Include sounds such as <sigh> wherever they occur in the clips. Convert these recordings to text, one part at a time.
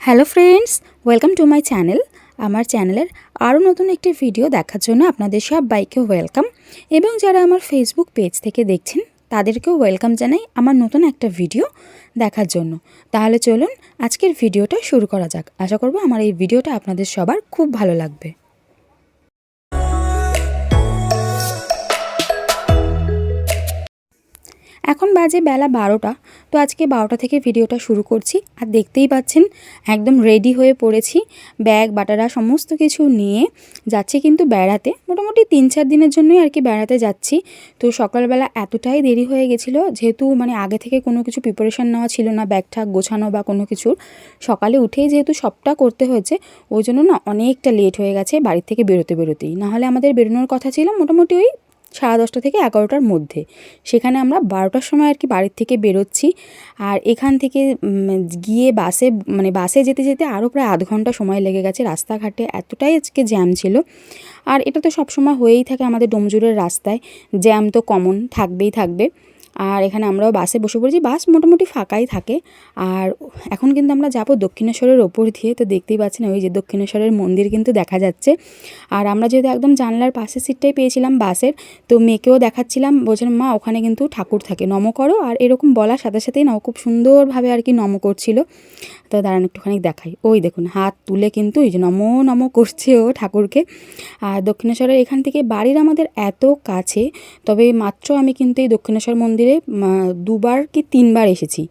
Hello friends, welcome to my channel. আমার চ্যানেলের আরও নতুন একটি ভিডিও দেখার জন্য আপনাদের সব বাইকে ওয়েলকাম। এবং যারা আমার ফেসবুক পেজ থেকে দেখছেন, তাদেরকেও ওয়েলকাম জানাই আমার নতুন একটা ভিডিও দেখার জন্য। তাহলে চলুন, আজকের ভিডিওটা শুরু করা যাক। আশা করব আমার এই ভিডিওটা আপনাদের সবার খুব ভালো লাগবে। এখন বাজে বেলা বারোটা, তো আজকে বারোটা থেকে ভিডিওটা শুরু করছি। আর দেখতেই পাচ্ছেন, একদম রেডি হয়ে পড়েছি। ব্যাগ, বাটারা, সমস্ত কিছু নিয়ে যাচ্ছি কিন্তু বেড়াতে। মোটামুটি তিন চার দিনের জন্যই আর কি বেড়াতে যাচ্ছি। তো সকালবেলা এতটাই দেরি হয়ে গেছিল, যেহেতু মানে আগে থেকে কোনো কিছু প্রিপারেশান নেওয়া ছিল না ব্যাগ ঠাক গোছানো বা কোনো কিছুর। সকালে উঠেই যেহেতু সবটা করতে হয়েছে, ওই জন্য না অনেকটা লেট হয়ে গেছে, বাড়ির থেকে বেরোতে বেরোতেই। নাহলে আমাদের বেরোনোর কথা ছিল, মোটামুটি ওই সাড়ে দশটা থেকে এগারোটার মধ্যে। সেখানে আমরা বারোটার সময় আর কি বাড়ির থেকে বেরোচ্ছি। আর এখান থেকে গিয়ে বাসে মানে বাসে যেতে যেতে আরও প্রায় আধ ঘণ্টা সময় লেগে গেছে রাস্তাঘাটে। এতটাই আজকে জ্যাম ছিল। আর এটা তো সবসময় হয়েই থাকে আমাদের ডোমজুরের রাস্তায়। জ্যাম তো কমন থাকবেই থাকবে। আর এখানে আমরাও বাসে বসে পড়েছি। বাস মোটামুটি ফাঁকাই থাকে। আর এখন কিন্তু আমরা যাব দক্ষিণেশ্বরের ওপর দিয়ে। তো দেখতেই পাচ্ছেন, ওই যে দক্ষিণেশ্বরের মন্দির কিন্তু দেখা যাচ্ছে। আর আমরা যেহেতু একদম জানলার পাশের সিটটাই পেয়েছিলাম বাসের, তো মেয়েকেও দেখাচ্ছিলাম। বলছিলাম মা, ওখানে কিন্তু ঠাকুর থাকে। নম করো। আর এরকম বলার সাথে সাথেই না খুব সুন্দরভাবে আর কি নম করছিল। তো দাঁড়ান, একটুখানি দেখাই। ওই দেখুন, হাত তুলে কিন্তু এই যে নমো, নম করছে ও ঠাকুরকে। আর দক্ষিণেশ্বরের এখান থেকে বাড়ির আমাদের এত কাছে, তবে মাত্র আমি কিন্তু এই দক্ষিণেশ্বর মন্দিরে দুবার কি তিনবার এসেছি।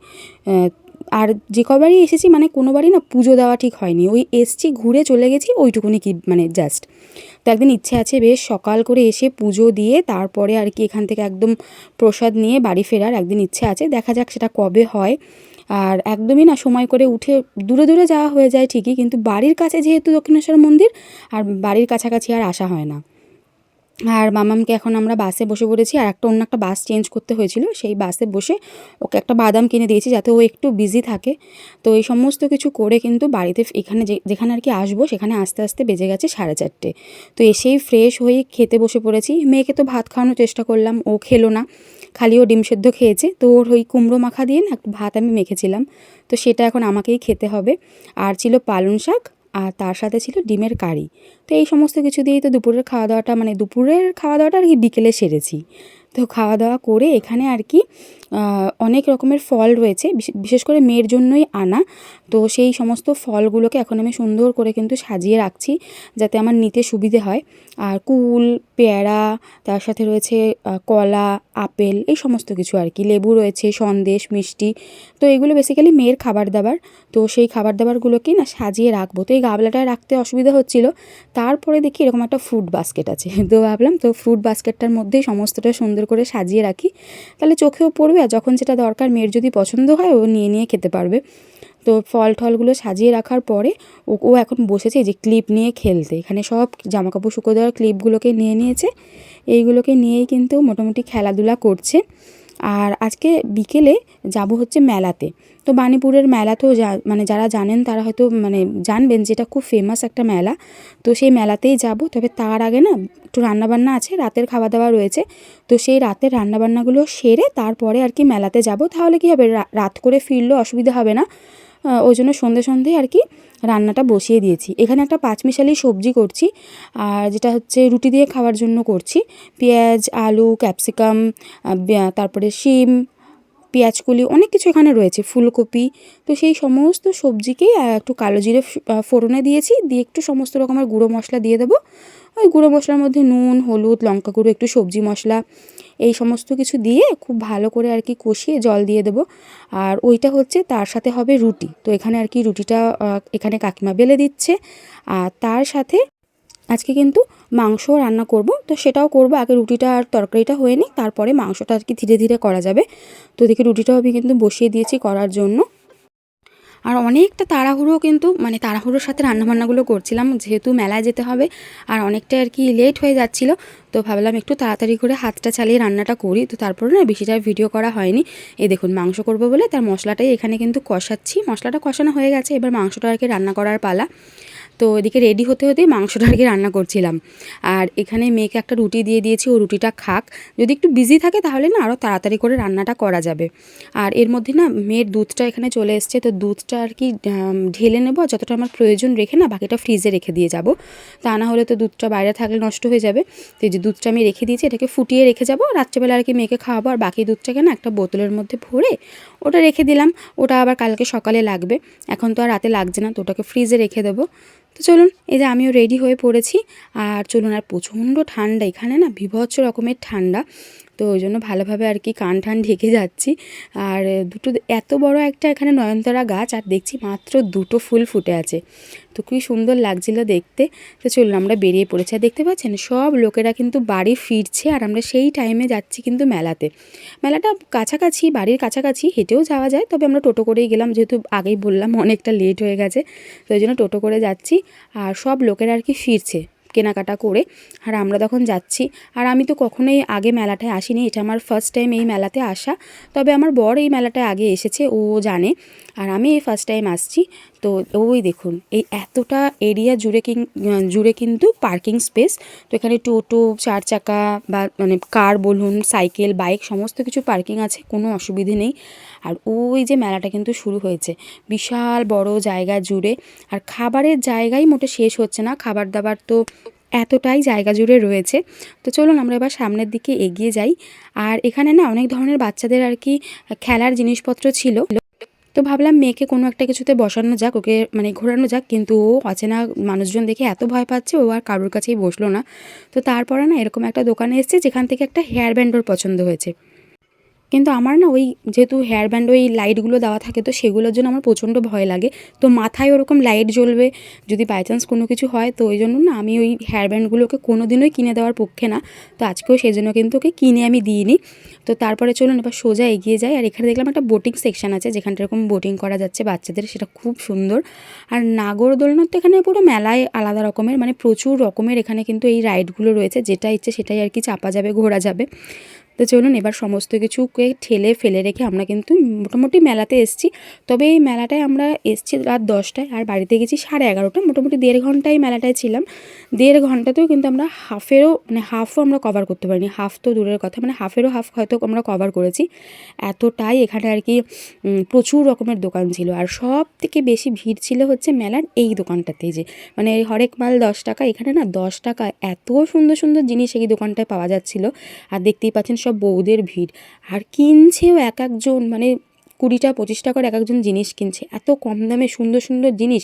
আর যে কবারই এসেছি মানে কোনোবারই না পুজো দেওয়া ঠিক হয়নি। ওই এসছি, ঘুরে চলে গেছি, ওইটুকুনি কি মানে জাস্ট তো একদিন ইচ্ছে আছে বেশ সকাল করে এসে পুজো দিয়ে, তারপরে আর কি এখান থেকে একদম প্রসাদ নিয়ে বাড়ি ফেরার একদিন ইচ্ছে আছে। দেখা যাক সেটা কবে হয়। আর একদমই না সময় করে উঠে দূরে দূরে যাওয়া হয়ে যায় ঠিকই, কিন্তু বাড়ির কাছে যেহেতু দক্ষিণেশ্বর মন্দির, আর বাড়ির কাছাকাছি আর আসা হয় না। আর মামামকে এখন আমরা বাসে বসে পড়েছি, আর একটা অন্য একটা বাস চেঞ্জ করতে হয়েছিল, সেই বাসে বসে ওকে একটা বাদাম কিনে দিয়েছি যাতে ও একটু বিজি থাকে। তো এই সমস্ত কিছু করে কিন্তু বাড়িতে এখানে যেখানে আর কি আসব, সেখানে আস্তে আস্তে বেজে গেছে সাড়ে চারটে। তো এসেই ফ্রেশ হয়ে খেতে বসে পড়েছি। মেয়েকে তো ভাত খাওয়ানোর চেষ্টা করলাম, ও খেলো না। খালি ও ডিম সেদ্ধ খেয়েছে। তো ওর ওই কুমড়ো মাখা দিয়ে না, একটু ভাত আমি মেখেছিলাম। তো সেটা এখন আমাকেই খেতে হবে। আর ছিল পালং শাক আর তার সাথে ছিল ডিমের কারি। তো এই সমস্ত কিছু দিয়েই তো দুপুরের খাওয়া দাওয়াটা মানে দুপুরের খাওয়া দাওয়াটা আর কি বিকেলে সেরেছি। তো খাওয়া দাওয়া করে এখানে আর কি অনেক রকমের ফল রয়েছে বিশেষ করে মেয়ের জন্যই আনা। তো সেই সমস্ত ফলগুলোকে এখন আমি সুন্দর করে কিন্তু সাজিয়ে রাখছি যাতে আমার নিতে সুবিধে হয়। আর কুল, পেয়ারা, তার সাথে রয়েছে কলা, আপেল, এই সমস্ত কিছু আর কি। লেবু রয়েছে, সন্দেশ, মিষ্টি। তো এগুলো বেসিক্যালি মেয়ের খাবার দাবার। তো সেই খাবার দাবারগুলোকেই না সাজিয়ে রাখব। তো এই গাবলাটায় রাখতে অসুবিধা হচ্ছিল। তারপরে দেখি এরকম একটা ফ্রুট বাস্কেট আছে। <laughs> তো ভাবলাম তো ফ্রুট বাস্কেটটার মধ্যেই সমস্তটা সুন্দর করে সাজিয়ে রাখি। তাহলে চোখেও পড়বে আর যখন যেটা দরকার মেয়ের যদি পছন্দ হয়, ও নিয়ে নিয়ে খেতে পারবে। তো ফল টলগুলো সাজিয়ে রাখার পরে, ও এখন বসেছে যে ক্লিপ নিয়ে খেলতে। এখানে সব জামাকাপড় শুকো দেওয়ার ক্লিপগুলোকে নিয়ে নিয়েছে। এইগুলোকে নিয়েই কিন্তু মোটামুটি খেলাধুলা করছে। আর আজকে বিকেলে যাব হচ্ছে মেলাতে। তো বানিপুরের মেলা তো যা মানে যারা জানেন তারা হয়তো মানে জানবেন যে এটা খুব ফেমাস একটা মেলা। তো সেই মেলাতেই যাব, তবে তার আগে না একটু রান্নাবান্না আছে, রাতের খাওয়া দাওয়া রয়েছে। তো সেই রাতের রান্নাবান্নাগুলো সেরে তারপরে আর কি মেলাতে যাব। তাহলে কি হবে? রাত করে ফিরলেও অসুবিধা হবে না। ওই জন্য সন্ধে সন্ধে আর কি রান্নাটা বসিয়ে দিয়েছি। এখানে একটা পাঁচমিশালি সবজি করছি, আর যেটা হচ্ছে রুটি দিয়ে খাওয়ার জন্য করছি। পেঁয়াজ, আলু, ক্যাপসিকাম তারপরে শিম পেঁয়াজকলি অনেক কিছু এখানে রয়েছে, ফুলকপি। তো সেই সমস্ত সবজিকেই একটু কালো জিরে ফোড়নে দিয়েছি, দিয়ে একটু সমস্ত রকমের গুঁড়ো মশলা দিয়ে দেবো। ওই গুঁড়ো মশলার মধ্যে নুন, হলুদ, লঙ্কা গুঁড়ো, একটু সবজি মশলা এই সমস্ত কিছু দিয়ে খুব ভালো করে আর কি কষিয়ে জল দিয়ে দেবো। আর ওইটা হচ্ছে তার সাথে হবে রুটি। তো এখানে আর কি রুটিটা এখানে কাকিমা বেলে দিচ্ছে। আর তার সাথে আজকে কিন্তু মাংস রান্না করব। তো সেটাও করব। আগে রুটিটা আর তরকারিটা হয়ে নিই তারপরে মাংসটা আর কি ধীরে ধীরে করা যাবে। তো দেখি রুটিটাও আমি কিন্তু বসিয়ে দিয়েছি করার জন্য। আর অনেকটা তাড়াহুড়ো কিন্তু মানে তাড়াহুড়োর সাথে রান্নাবান্নাগুলো করছিলাম, যেহেতু মেলায় যেতে হবে, আর অনেকটা আর কি লেট হয়ে যাচ্ছিল, তো ভাবলাম একটু তাড়াতাড়ি করে হাতটা চালিয়ে রান্নাটা করি, তো তারপরে না বেশিটা ভিডিও করা হয়নি। এ দেখুন, মাংস করব বলে তার মশলাটাই এখানে কিন্তু কষাচ্ছি, মশলাটা কষানো হয়ে গেছে, এবার মাংসটা আর কি রান্না করার পালা। তো এদিকে রেডি হতে হতেই মাংসটা আর কি রান্না করছিলাম। আর এখানে মেয়েকে একটা রুটি দিয়ে দিয়েছি, ও রুটিটা খাক। যদি একটু বিজি থাকে তাহলে না আরও তাড়াতাড়ি করে রান্নাটা করা যাবে। আর এর মধ্যে না মেয়ের দুধটা এখানে চলে এসছে, তো দুধটা আর কি ঢেলে নেব, যতটা আমার প্রয়োজন রেখে না বাকিটা ফ্রিজে রেখে দিয়ে যাব। তা না হলে তো দুধটা বাইরে থাকলে নষ্ট হয়ে যাবে। তো যে দুধটা আমি রেখে দিয়েছি, এটাকে ফুটিয়ে রেখে যাব। রাত্রেবেলা আর কি মেয়েকে খাওয়াবো, আর বাকি দুধটাকে না একটা বোতলের মধ্যে ভরে ওটা রেখে দিলাম। ওটা আবার কালকে সকালে লাগবে। এখন তো আর রাতে লাগছে না, তো ওটাকে ফ্রিজে রেখে দেবো। তো চলুন, এই যে আমিও রেডি হয়ে পড়েছি। আর চলুন, আর প্রচণ্ড ঠান্ডা, এখানে না বিভৎস রকমের ঠান্ডা। তো ওই জন্য ভালোভাবে আর কি কান ঠান ঢেকে যাচ্ছি। আর দুটো এত বড় একটা এখানে নয়নতারা গাছ, আর দেখছি মাত্র দুটো ফুল ফুটে আছে। তো খুবই সুন্দর লাগছিল দেখতে। তো চলুন আমরা বেরিয়ে পড়েছি। আর দেখতে পাচ্ছেন, সব লোকেরা কিন্তু বাড়ি ফিরছে, আর আমরা সেই টাইমে যাচ্ছি কিন্তু মেলাতে। মেলাটা কাছাকাছি, বাড়ির কাছাকাছি, হেঁটেও যাওয়া যায়, তবে আমরা টোটো করেই গেলাম, যেহেতু আগেই বললাম অনেকটা লেট হয়ে গেছে। তো ওই জন্য টোটো করে যাচ্ছি, আর সব লোকেরা আর কি ফিরছে। কেনাকাটা করে, আর আমরা তখন যাচ্ছি। আর আমি তো কখনোই আগে মেলাটায় আসিনি, এটা আমার ফার্স্ট টাইম এই মেলাতে আসা। তবে আমার বর এই মেলাটায় আগে এসেছে, ও জানে। আর আমি এই ফার্স্ট টাইম আসছি। তো ওই দেখুন, এই এতটা এরিয়া জুড়ে কিন জুড়ে কিন্তু পার্কিং স্পেস তো এখানে টোটো, চার চাকা বা মানে কার বলুন সাইকেল বাইক সমস্ত কিছু পার্কিং আছে, কোনো অসুবিধে নেই। আর ওই যে মেলাটা কিন্তু শুরু হয়েছে, বিশাল বড় জায়গা জুড়ে। আর খাবারের জায়গাই মোটে শেষ হচ্ছে না, খাবার দাবার তো এতটাই জায়গা জুড়ে রয়েছে। তো চলুন আমরা এবার সামনের দিকে এগিয়ে যাই। আর এখানে না অনেক ধরনের বাচ্চাদের আর কি খেলার জিনিসপত্র ছিল। তো ভাবলাম মেয়েকে কোনো একটা কিছুতে বসানো যাক, ওকে মানে ঘোরানো যাক, কিন্তু ও অচেনা মানুষজন দেখে এত ভয় পাচ্ছে, ও আর কারোর কাছেই বসল না। তো তারপরে না এরকম একটা দোকানে এসছে, যেখান থেকে একটা হেয়ার ব্যান্ড ওর পছন্দ হয়েছে। কিন্তু আমার না ওই যেহেতু হেয়ার ব্যান্ড ওই লাইটগুলো দেওয়া থাকে তো সেগুলোর জন্য আমার প্রচণ্ড ভয় লাগে। তো মাথায় ওরকম লাইট জ্বলবে, যদি বাই চান্স কোনো কিছু হয়, তো ওই জন্য না আমি ওই হেয়ার ব্যান্ডগুলোকে কোনো দিনই কিনে দেওয়ার পক্ষে না। তো আজকেও সেই জন্য কিন্তু ওকে কিনে আমি দিইনি। তো তারপরে চলুন এবার সোজা এগিয়ে যাই। আর এখানে দেখলাম একটা বোটিং সেকশন আছে যেখানটা এরকম বোটিং করা যাচ্ছে বাচ্চাদের, সেটা খুব সুন্দর। আর নাগরদোলনার তো এখানে পুরো মেলায় আলাদা রকমের মানে প্রচুর রকমের এখানে কিন্তু এই রাইডগুলো রয়েছে। যেটা ইচ্ছে সেটাই আর কি চাপা যাবে, ঘোরা যাবে। তো চলুন এবার সমস্ত কিছুকে ঠেলে ফেলে রেখে আমরা কিন্তু মোটামুটি মেলাতে এসেছি। তবে এই মেলাটায় আমরা এসেছি রাত দশটায় আর বাড়িতে গেছি সাড়ে এগারোটা। মোটামুটি দেড় ঘন্টায় মেলাটায় ছিলাম। দেড় ঘন্টাতেও কিন্তু আমরা হাফেরও মানে হাফও আমরা কভার করতে পারিনি। হাফ তো দূরের কথা মানে হাফেরও হাফ হয়তো আমরা কভার করেছি। এতটাই এখানে আর কি প্রচুর রকমের দোকান ছিল। আর সব থেকে বেশি ভিড় ছিল হচ্ছে মেলার এই দোকানটাতেই যে মানে হরেক মাল দশ টাকা, এখানে না দশ টাকা এত সুন্দর সুন্দর জিনিস এই দোকানটায় পাওয়া যাচ্ছিল। আর দেখতেই পাচ্ছেন সব বউদের ভিড়। আর কিনছেও এক একজন মানে কুড়িটা পঁচিশ টাকার এক একজন জিনিস কিনছে। এত কম দামে সুন্দর সুন্দর জিনিস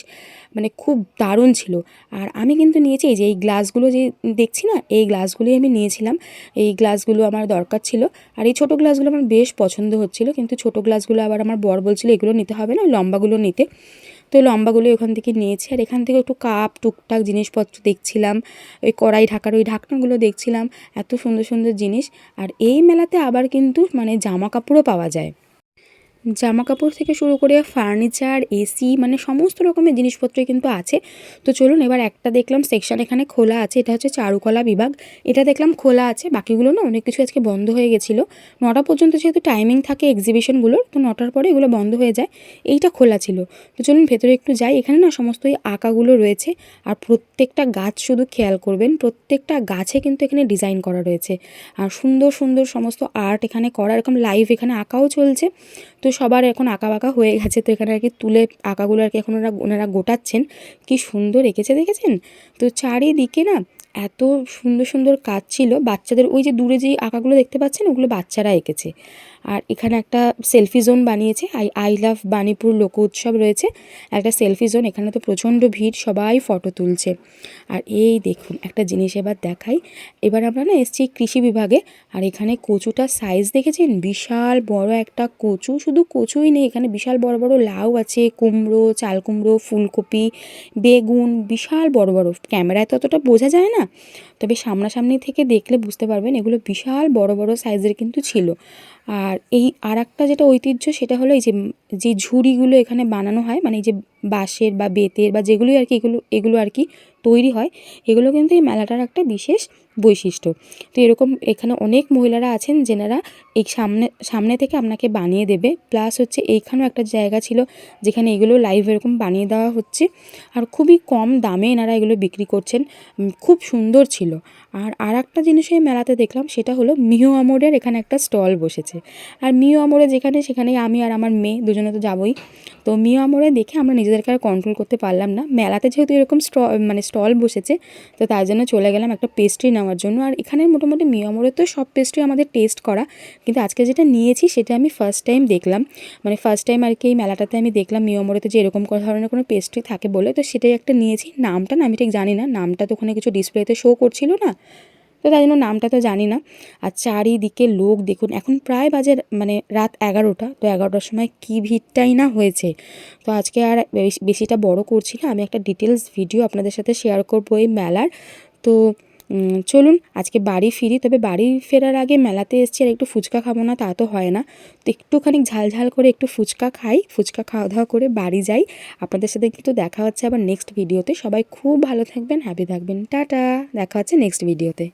মানে খুব দারুণ ছিল। আর আমি কিন্তু নিয়েছি, এই যে এই গ্লাসগুলো যে দেখছি না, এই গ্লাসগুলোই আমি নিয়েছিলাম। এই গ্লাসগুলো আমার দরকার ছিল। আর এই ছোটো গ্লাসগুলো আমার বেশ পছন্দ হচ্ছিল, কিন্তু ছোটো গ্লাসগুলো আবার আমার বর বলছিল, এগুলো নিতে হবে না, লম্বাগুলো নিতে। তো লম্বাগুলো ওখান থেকে নিয়েছি। আর এখান থেকে একটু কাপ, টুকটাক জিনিসপত্র দেখছিলাম। ওই কড়াই ঢাকার ওই ঢাকনাগুলো দেখছিলাম। এত সুন্দর সুন্দর জিনিস। আর এই মেলাতে আবার কিন্তু মানে জামা কাপড়ও পাওয়া যায়। জামা কাপড় থেকে শুরু করে ফার্নিচার এসি মানে সমস্ত রকমের জিনিসপত্র কিন্তু আছে। তো চলুন এবার একটা দেখলাম সেকশন এখানে খোলা আছে, এটা হচ্ছে চারুকলা বিভাগ। এটা দেখলাম খোলা আছে, বাকিগুলো না অনেক কিছু আজকে বন্ধ হয়ে গেছিল। নটা পর্যন্ত যেহেতু টাইমিং থাকে এক্সিবিশনগুলোর তো নটার পরে এগুলো বন্ধ হয়ে যায়। এইটা খোলা ছিল। তো চলুন ভেতরে একটু যাই, এখানে না সমস্ত এই আঁকাগুলো রয়েছে। আর প্রত্যেকটা গাছ শুধু খেয়াল করবেন, প্রত্যেকটা গাছে কিন্তু এখানে ডিজাইন করা রয়েছে। আর সুন্দর সুন্দর সমস্ত আর্ট এখানে করা, এরকম লাইভ এখানে আঁকাও চলছে। তো সবার এখন আঁকা বাঁকা হয়ে গেছে, তো এখানে আর কি তুলে আঁকাগুলো আর কি এখন ওরা, ওনারা গোটাচ্ছেন। কি সুন্দর এঁকেছে, দেখেছেন? তো চারিদিকে না এত সুন্দর সুন্দর কাজ ছিল। বাচ্চাদের ওই যে দূরে যে আঁকাগুলো দেখতে পাচ্ছেন, ওগুলো বাচ্চারা এঁকেছে। আর এখানে একটা সেলফি জোন বানিয়েছে। আই আই লাভ বাণীপুর লোক উৎসব রয়েছে। একটা সেলফি জোন, এখানে তো প্রচণ্ড ভিড়, সবাই ফটো তুলছে। আর এই দেখুন, একটা জিনিস এবার দেখাই। এবার আমরা না এসছি কৃষি বিভাগে। আর এখানে কচুটার সাইজ দেখেছেন? বিশাল বড় একটা কচু। শুধু কচুই নেই, এখানে বিশাল বড় বড় লাউ আছে, কুমড়ো, চাল কুমড়ো, ফুলকপি, বেগুন, বিশাল বড় বড়। ক্যামেরায় তো অতটা বোঝা যায় না। <laughs> তবে সামনাসামনি থেকে দেখলে বুঝতে পারবেন এগুলো বিশাল বড় বড় সাইজের কিন্তু ছিল। আর এই আর একটা যেটা ঐতিহ্য সেটা হলো এই যে যে ঝুড়িগুলো এখানে বানানো হয় মানে এই যে বাঁশের বা বেতের বা যেগুলোই আর কি এগুলো এগুলো আর কি তৈরি হয়, এগুলো কিন্তু এই মেলাটার একটা বিশেষ বৈশিষ্ট্য। তো এরকম এখানে অনেক মহিলারা আছেন যেনারা এই সামনে সামনে থেকে আপনাকে বানিয়ে দেবে। প্লাস হচ্ছে এইখানেও একটা জায়গা ছিল যেখানে এগুলো লাইভ এরকম বানিয়ে দেওয়া হচ্ছে। আর খুবই কম দামে এনারা এগুলো বিক্রি করছেন। খুব সুন্দর ছিল। আর আর একটা জিনিস এই মেলাতে দেখলাম সেটা হলো মিও আমরের এখানে একটা স্টল বসেছে। আর মিও আমরে যেখানে সেখানে আমি আর আমার মেয়ে দুজনে তো যাবোই। তো মিও আমরে দেখে আমরা নিজেদেরকে আর কন্ট্রোল করতে পারলাম না। মেলাতে যেহেতু এরকম স্ট মানে স্টল বসেছে, তো তার জন্য চলে গেলাম একটা পেস্ট্রি নেওয়ার জন্য। আর এখানে মোটামুটি মিও আমরে তো সব পেস্ট্রি আমাদের টেস্ট করা। কিন্তু আজকে যেটা নিয়েছি সেটা আমি ফার্স্ট টাইম দেখলাম। মানে ফার্স্ট টাইম আর কি এই মেলাটাতে আমি দেখলাম মিও আমরেতে যে এরকম ধরনের কোনো পেস্ট্রি থাকে বলে। তো সেটাই একটা নিয়েছি। নামটা না আমি ঠিক জানি না। নামটা তো ওখানে কিছু ডিসপ্লেতে শো করছিল না। তো তাই জন্য নামটা তো জানি না। আর চারিদিকে লোক দেখুন, এখন প্রায় বাজে মানে রাত এগারোটা। তো এগারোটার সময় কী ভিড়টাই না হয়েছে। তো আজকে আর বেশ- বেশিটা বড় করছি না। আমি একটা ডিটেলস ভিডিও আপনাদের সাথে শেয়ার করব এই মেলার। তো চলুন, আজকে বাড়ি ফিরি, তবে বাড়ি ফেরার আগে মেলাতে এসছি আর একটু ফুচকা খাব না, তা তো হয় না। তো একটুখানি ঝাল ঝাল করে একটু ফুচকা খাই, ফুচকা খাওয়া দাওয়া করে বাড়ি যাই। আপনাদের সাথে কিন্তু দেখা হচ্ছে আবার নেক্সট ভিডিওতে সবাই খুব ভালো থাকবেন হ্যাপি থাকবেন। টাটা, দেখা হচ্ছে নেক্সট ভিডিওতে